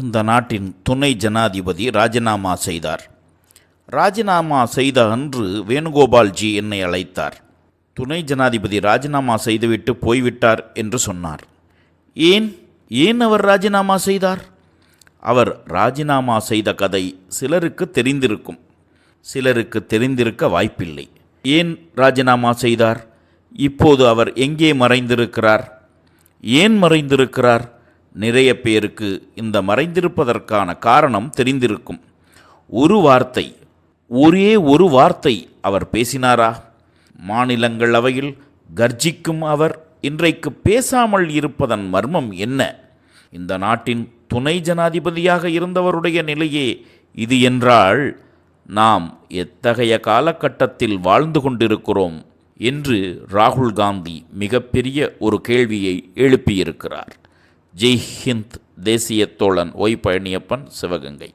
இந்த நாட்டின் துணை ஜனாதிபதி ராஜினாமா செய்தார். ராஜினாமா செய்த அன்று வேணுகோபால்ஜி என்னை அழைத்தார். துணை ஜனாதிபதி ராஜினாமா செய்துவிட்டு போய்விட்டார் என்று சொன்னார். ஏன்? ஏன் அவர் ராஜினாமா செய்தார்? அவர் ராஜினாமா செய்த கதை சிலருக்கு தெரிந்திருக்கும். சிலருக்கு தெரிந்திருக்க வாய்ப்பில்லை. ஏன் ராஜினாமா செய்தார்? இப்போது அவர் எங்கே மறைந்திருக்கிறார்? ஏன் மறைந்திருக்கிறார்? நிறைய பேருக்கு இந்த மறைந்திருப்பதற்கான காரணம் தெரிந்திருக்கும். ஒரு வார்த்தை ஒரே ஒரு வார்த்தை அவர் பேசினாரா? மாநிலங்களவையில் கர்ஜிக்கும் அவர் இன்றைக்கு பேசாமல் இருப்பதன் மர்மம் என்ன? இந்த நாட்டின் துணை ஜனாதிபதியாக இருந்தவருடைய நிலையே இது என்றால் நாம் எத்தகைய காலகட்டத்தில் வாழ்ந்து கொண்டிருக்கிறோம்? என்று ராகுல் காந்தி மிகப்பெரிய ஒரு கேள்வியை எழுப்பியிருக்கிறார். ஜெய் ஹிந்த் தேசிய தோழன் ஒய் பழனியப்பன் சிவகங்கை.